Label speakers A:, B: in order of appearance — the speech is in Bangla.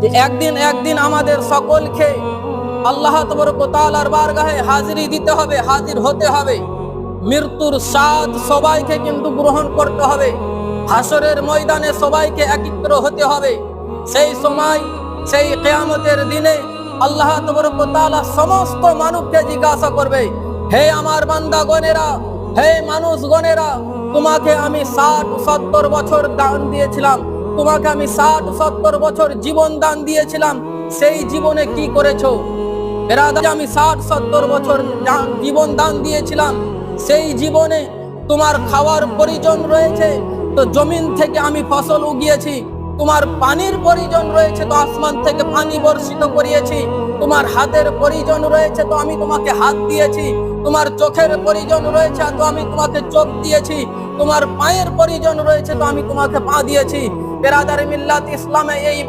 A: যে একদিন একদিন আমাদের সকলকে আল্লাহ তবরকতালার হাজিরি দিতে হবে, হাজির হতে হবে। মৃত্যুর স্বাদ সবাইকে কিন্তু গ্রহণ করতে হবে। হাসরের ময়দানে সবাইকে একত্র হতে হবে। সেই সময়, সেই কেয়ামতের দিনে আল্লাহ তবরকতালা সমস্ত মানুষকে জিজ্ঞাসা করবে, হে আমার বান্দা গণেরা হে মানুষ গণেরা তোমাকে আমি ষাট, সত্তর বছর দান দিয়েছিলাম। তোমাকে আমি ষাট, সত্তর বছর জীবন দান দিয়েছিলাম, সেই জীবনে কি করেছ? আমি ষাট, সত্তর বছর জীবন দান দিয়েছিলাম, সেই জীবনে তোমার খাওয়ার পরিজন রয়েছে, তো জমিন থেকে আমি ফসল উগিয়েছি, তোমার পানির প্রয়োজন রয়েছে, তো আসমান থেকে পানি বর্ষিত করিয়েছি, তোমার হাতের পরিজন রয়েছে, তো আমি তোমাকে হাত দিয়েছি, তোমার চোখের পরিজন রয়েছে, তো আমি তোমাকে চোখ দিয়েছি, তোমার পায়ের পরিজন রয়েছে, তো আমি তোমাকে পা দিয়েছি বেরাদার মিল্লাত ইসলামে এই